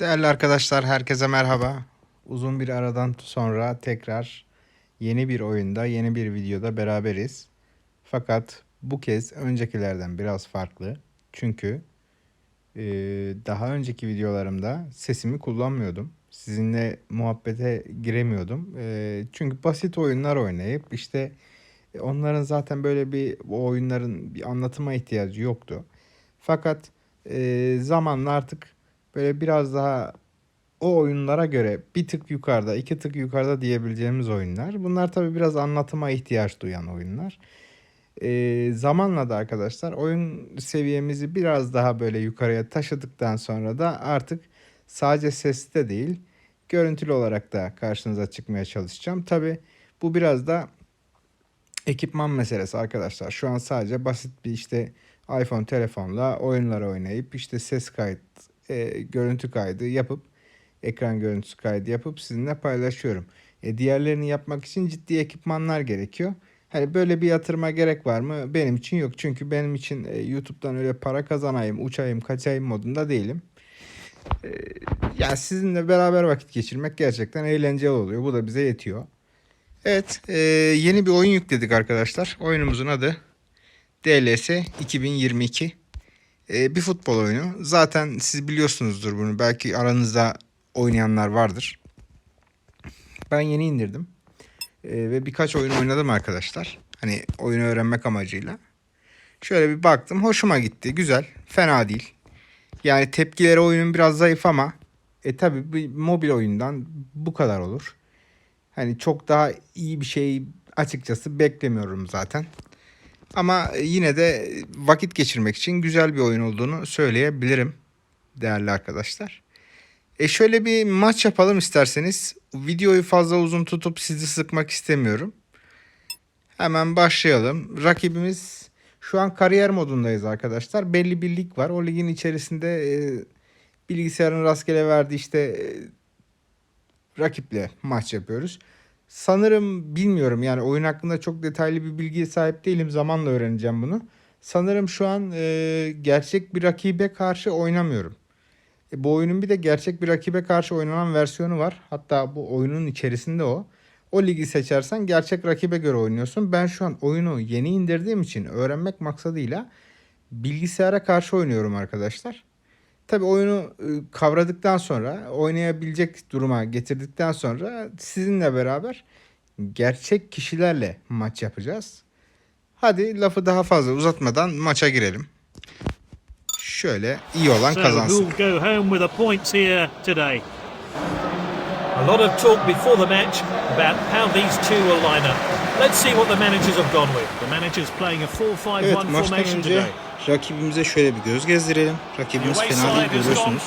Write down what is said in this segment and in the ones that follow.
Değerli arkadaşlar herkese merhaba. Uzun bir aradan sonra tekrar yeni bir oyunda, yeni bir videoda beraberiz. Fakat bu kez öncekilerden biraz farklı. Çünkü e, daha önceki videolarımda sesimi kullanmıyordum. Sizinle muhabbete giremiyordum. E, çünkü basit oyunlar oynayıp işte onların zaten böyle bir o oyunların bir anlatıma ihtiyacı yoktu. Fakat e, zamanla artık böyle biraz daha o oyunlara göre bir tık yukarıda, iki tık yukarıda diyebileceğimiz oyunlar. Bunlar tabii biraz anlatıma ihtiyaç duyan oyunlar. E, zamanla da arkadaşlar oyun seviyemizi biraz daha böyle yukarıya taşıdıktan sonra da artık sadece sesli değil, görüntülü olarak da karşınıza çıkmaya çalışacağım. Tabii bu biraz da ekipman meselesi arkadaşlar. Şu an sadece basit bir işte iPhone telefonla oyunlar oynayıp işte ses kayıt, e, görüntü kaydı yapıp ekran görüntüsü kaydı yapıp sizinle paylaşıyorum. E, diğerlerini yapmak için ciddi ekipmanlar gerekiyor. Hani böyle bir yatırıma gerek var mı? Benim için yok. Çünkü benim için e, YouTube'dan öyle para kazanayım, uçayım, kaçayım modunda değilim. E, yani sizinle beraber vakit geçirmek gerçekten eğlenceli oluyor. Bu da bize yetiyor. Evet, e, yeni bir oyun yükledik arkadaşlar. Oyunumuzun adı DLS 2022. E, bir futbol oyunu. Zaten siz biliyorsunuzdur bunu. Belki aranızda oynayanlar vardır. Ben yeni indirdim. E, ve birkaç oyun oynadım arkadaşlar. Hani oyunu öğrenmek amacıyla. Şöyle bir baktım. Hoşuma gitti. Güzel. Fena değil. Yani tepkileri oyunun biraz zayıf ama e tabi bir mobil oyundan bu kadar olur. Hani çok daha iyi bir şey açıkçası beklemiyorum zaten. Ama yine de vakit geçirmek için güzel bir oyun olduğunu söyleyebilirim değerli arkadaşlar. E şöyle bir maç yapalım isterseniz. Videoyu fazla uzun tutup sizi sıkmak istemiyorum. Hemen başlayalım. Rakibimiz şu an kariyer modundayız arkadaşlar. Belli bir lig var. O ligin içerisinde e, bilgisayarın rastgele verdiği işte e, rakiple maç yapıyoruz. Sanırım bilmiyorum yani oyun hakkında çok detaylı bir bilgiye sahip değilim. Zamanla öğreneceğim bunu. Sanırım şu an e, gerçek bir rakibe karşı oynamıyorum. E, bu oyunun bir de gerçek bir rakibe karşı oynanan versiyonu var. Hatta bu oyunun içerisinde o. O ligi seçersen gerçek rakibe göre oynuyorsun. Ben şu an oyunu yeni indirdiğim için öğrenmek maksadıyla bilgisayara karşı oynuyorum arkadaşlar. Tabi oyunu e, kavradıktan sonra, oynayabilecek duruma getirdikten sonra sizinle beraber gerçek kişilerle maç yapacağız. Hadi lafı daha fazla uzatmadan maça girelim. Şöyle iyi olan kazansın. A lot of talk before the match about how these two will line up. Let's see what the managers have gone with. The manager's playing a 4-5-1 Evet formation önce today. Rakibimize şöyle bir göz gezdirelim. Rakibimiz fena değil görüyorsunuz.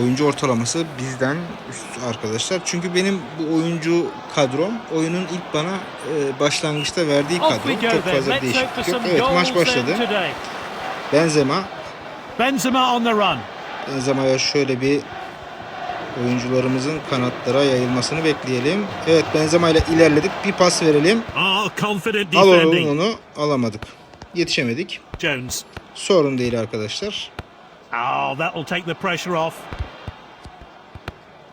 Oyuncu ortalaması bizden üst arkadaşlar. Çünkü benim bu oyuncu kadrom oyunun ilk bana e, başlangıçta verdiği kadro. Çok fazla değişiklik yok. Evet maç başladı. Benzema. Benzema on the run. Benzema'ya şöyle bir oyuncularımızın kanatlara yayılmasını bekleyelim. Evet Benzema ile ilerledik. Bir pas verelim. Confident Alalım defending. onu. Alamadık. Yetişemedik. Jones. Sorun değil arkadaşlar. Oh, that will take the pressure off.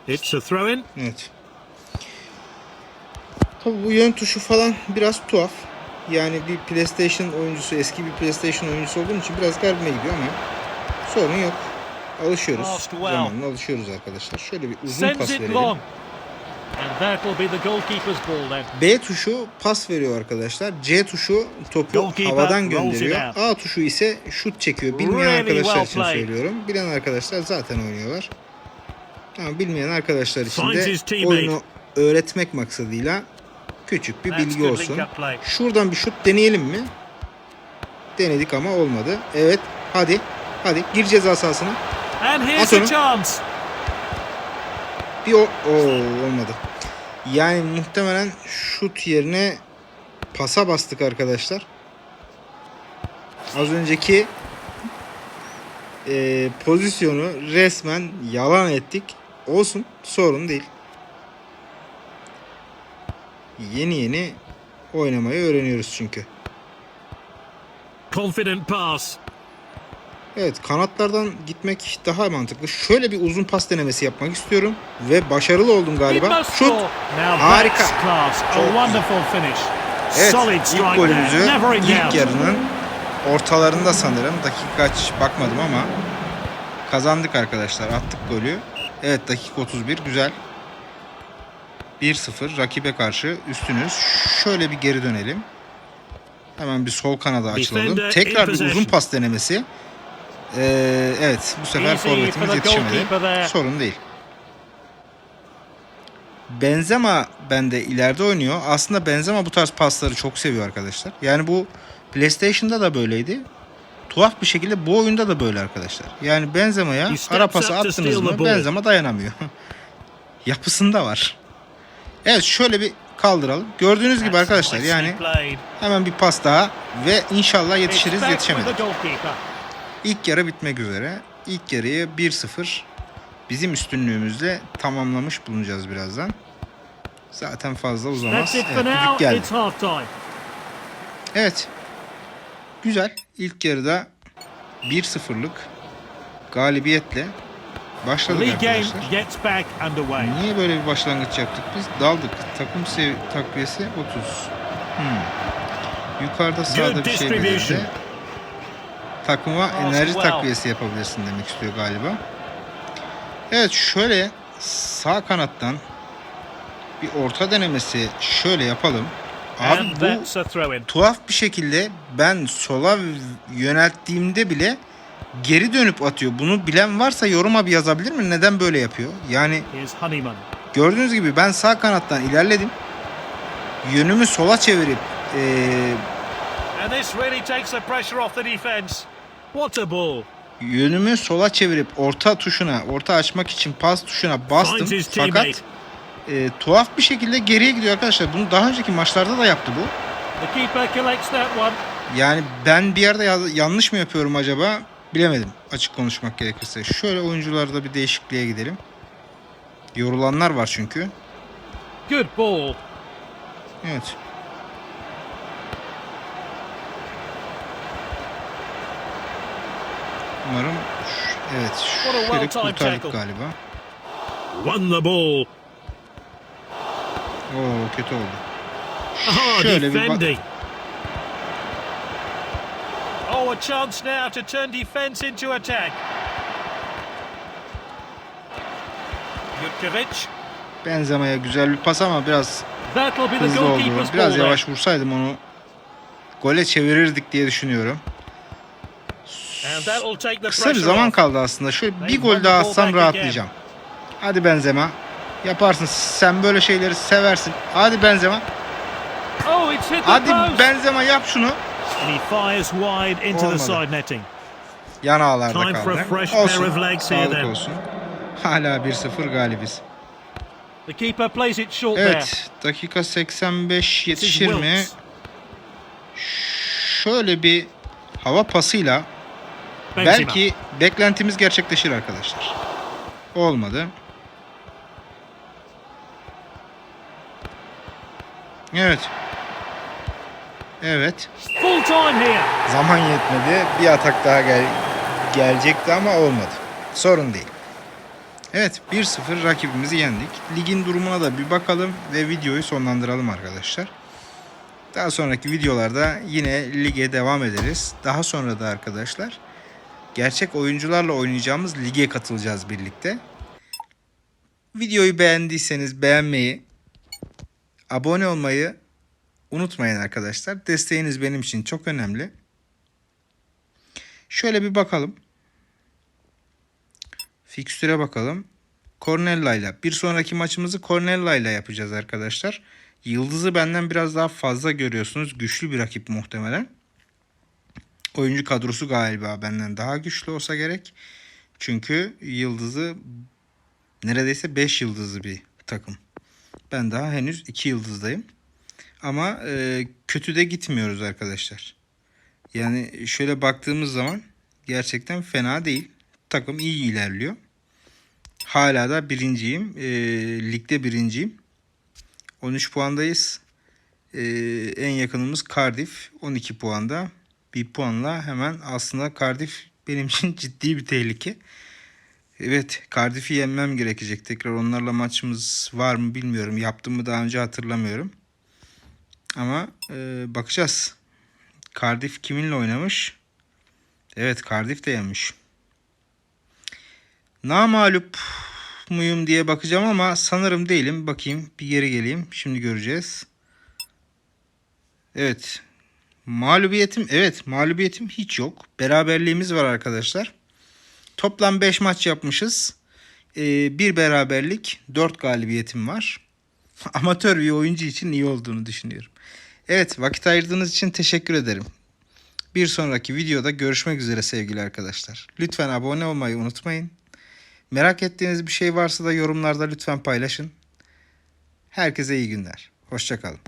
It's a throw in. Evet. Tabii bu yön tuşu falan biraz tuhaf. Yani bir PlayStation oyuncusu, eski bir PlayStation oyuncusu olduğum için biraz garibime gidiyor ama sorun yok. Alışıyoruz. Zamanla alışıyoruz arkadaşlar. Şöyle bir uzun pas verelim. B tuşu pas veriyor arkadaşlar. C tuşu topu havadan gönderiyor. A tuşu ise şut çekiyor. Bilmeyen arkadaşlar için söylüyorum. Bilen arkadaşlar zaten oynuyorlar. Ama bilmeyen arkadaşlar için de oyunu öğretmek maksadıyla küçük bir bilgi olsun. Şuradan bir şut deneyelim mi? Denedik ama olmadı. Evet. Hadi. Hadi. Gir ceza sahasına. At onu. Bir o Oo, olmadı. Yani muhtemelen şut yerine pasa bastık arkadaşlar. Az önceki e, pozisyonu resmen yalan ettik. Olsun sorun değil. Yeni yeni oynamayı öğreniyoruz çünkü. Confident pass. Evet kanatlardan gitmek daha mantıklı. Şöyle bir uzun pas denemesi yapmak istiyorum. Ve başarılı oldum galiba. Şut. Harika. that's class. A wonderful finish. Evet Solid ilk golümüzü ilk yarının ortalarında sanırım. Dakika kaç bakmadım ama kazandık arkadaşlar. Attık golü. Evet dakika 31 güzel. 1-0 rakibe karşı üstünüz. Şöyle bir geri dönelim. Hemen bir sol kanada açılalım. Tekrar bir uzun pas denemesi. Ee, evet bu sefer forvetimiz yetişemedi. Sorun değil. Benzema bende ileride oynuyor. Aslında Benzema bu tarz pasları çok seviyor arkadaşlar. Yani bu PlayStation'da da böyleydi. Tuhaf bir şekilde bu oyunda da böyle arkadaşlar. Yani Benzema'ya ara pası attınız mı. Benzema dayanamıyor. Yapısında var. Evet şöyle bir kaldıralım. Gördüğünüz gibi arkadaşlar yani hemen bir pas daha ve inşallah yetişiriz yetişemedik. İlk yarı bitmek üzere. İlk yarıyı 1-0 bizim üstünlüğümüzle tamamlamış bulunacağız birazdan. Zaten fazla uzamaz. Evet, düdük geldi. Evet. Güzel. İlk yarıda 1-0'lık galibiyetle başladık arkadaşlar. Niye böyle bir başlangıç yaptık biz? Daldık. Takım takviyesi 30. Hmm. Yukarıda sağda bir şey belirdi. Takıma enerji takviyesi yapabilirsin demek istiyor galiba. Evet şöyle sağ kanattan bir orta denemesi şöyle yapalım. Abi bu tuhaf bir şekilde ben sola yönelttiğimde bile geri dönüp atıyor. Bunu bilen varsa yoruma bir yazabilir mi? Neden böyle yapıyor? Yani gördüğünüz gibi ben sağ kanattan ilerledim. Yönümü sola çevirip eee, What a ball. yönümü sola çevirip orta tuşuna, orta açmak için pas tuşuna bastım. Fakat eee, tuhaf bir şekilde geriye gidiyor arkadaşlar. Bunu daha önceki maçlarda da yaptı bu. Yani ben bir yerde ya- yanlış mı yapıyorum acaba bilemedim açık konuşmak gerekirse. Şöyle oyuncularda bir değişikliğe gidelim. Yorulanlar var çünkü. Good ball. Evet. Umarım evet What a şöyle kurtardık galiba. Won the ball. Oo kötü oldu. Ah, Şöyle bir bak- defending. Oh, a chance now to turn defence into attack. Jutkovic. Benzema'ya güzel bir pas ama biraz That'll be the hızlı oldu. Biraz yavaş vursaydım onu gole çevirirdik diye düşünüyorum. Kısa bir zaman kaldı aslında. Şöyle bir gol daha atsam rahatlayacağım. Hadi Benzema. Yaparsın. Sen böyle şeyleri seversin. Hadi Benzema. Oh, Hadi. Benzema yap şunu. Olmadı. Yan ağlarda kaldı. Olsun. Sağlık olsun. Hala 1-0 galibiz. Evet. Dakika 85 This is yetişir mi? Şöyle bir hava pasıyla Benzema. belki beklentimiz gerçekleşir arkadaşlar. Olmadı. Evet. Evet. Full time here. Zaman yetmedi. Bir atak daha gel gelecekti ama olmadı. Sorun değil. Evet 1-0 rakibimizi yendik. Ligin durumuna da bir bakalım ve videoyu sonlandıralım arkadaşlar. Daha sonraki videolarda yine lige devam ederiz. Daha sonra da arkadaşlar gerçek oyuncularla oynayacağımız lige katılacağız birlikte. Videoyu beğendiyseniz beğenmeyi, abone olmayı unutmayın arkadaşlar. Desteğiniz benim için çok önemli. Şöyle bir bakalım. Fikstüre bakalım. Cornella ile. Bir sonraki maçımızı Cornella ile yapacağız arkadaşlar. Yıldız'ı benden biraz daha fazla görüyorsunuz. Güçlü bir rakip muhtemelen. Oyuncu kadrosu galiba benden daha güçlü olsa gerek. Çünkü Yıldız'ı neredeyse 5 yıldızlı bir takım. Ben daha henüz 2 yıldızdayım. Ama e, kötü de gitmiyoruz arkadaşlar. Yani şöyle baktığımız zaman gerçekten fena değil. Takım iyi ilerliyor. Hala da birinciyim. E, ligde birinciyim. 13 puandayız. E, en yakınımız Cardiff 12 puanda. Bir puanla hemen aslında Cardiff benim için ciddi bir tehlike. Evet Cardiff'i yenmem gerekecek. Tekrar onlarla maçımız var mı bilmiyorum. Yaptım daha önce hatırlamıyorum. Ama e, bakacağız. Cardiff kiminle oynamış? Evet Cardiff de yenmiş. Namalup muyum diye bakacağım ama sanırım değilim. Bakayım bir geri geleyim. Şimdi göreceğiz. Evet. Mağlubiyetim evet mağlubiyetim hiç yok. Beraberliğimiz var arkadaşlar. Toplam 5 maç yapmışız. Ee, bir beraberlik 4 galibiyetim var. Amatör bir oyuncu için iyi olduğunu düşünüyorum. Evet vakit ayırdığınız için teşekkür ederim. Bir sonraki videoda görüşmek üzere sevgili arkadaşlar. Lütfen abone olmayı unutmayın. Merak ettiğiniz bir şey varsa da yorumlarda lütfen paylaşın. Herkese iyi günler. Hoşçakalın.